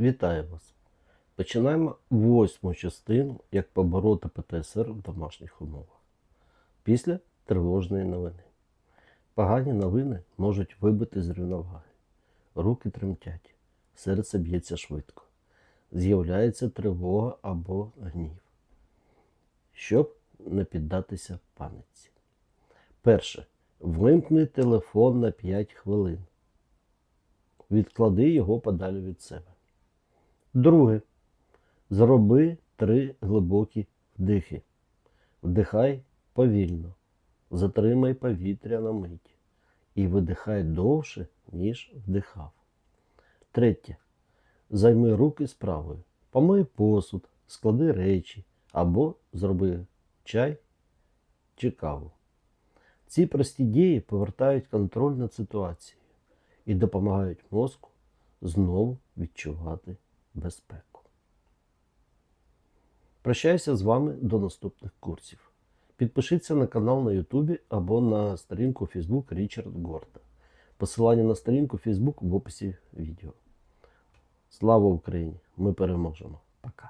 Вітаю вас! Починаємо восьму частину, як побороти ПТСР в домашніх умовах. Після тривожної новини. Погані новини можуть вибити з рівноваги. Руки тремтять, серце б'ється швидко. З'являється тривога або гнів. Щоб не піддатися паниці. Перше. Вимкни телефон на 5 хвилин. Відклади його подалі від себе. Друге. Зроби три глибокі вдихи. Вдихай повільно. Затримай повітря на мить. І видихай довше, ніж вдихав. Третє. Займи руки справою. Помий посуд, склади речі або зроби чай чи каву. Ці прості дії повертають контроль над ситуацією і допомагають мозку знову відчувати безпеку. Прощаюся з вами до наступних курсів. Підпишіться на канал на YouTube або на сторінку Facebook Річард Горда. Посилання на сторінку Facebook в описі відео. Слава Україні! Ми переможемо! Пока!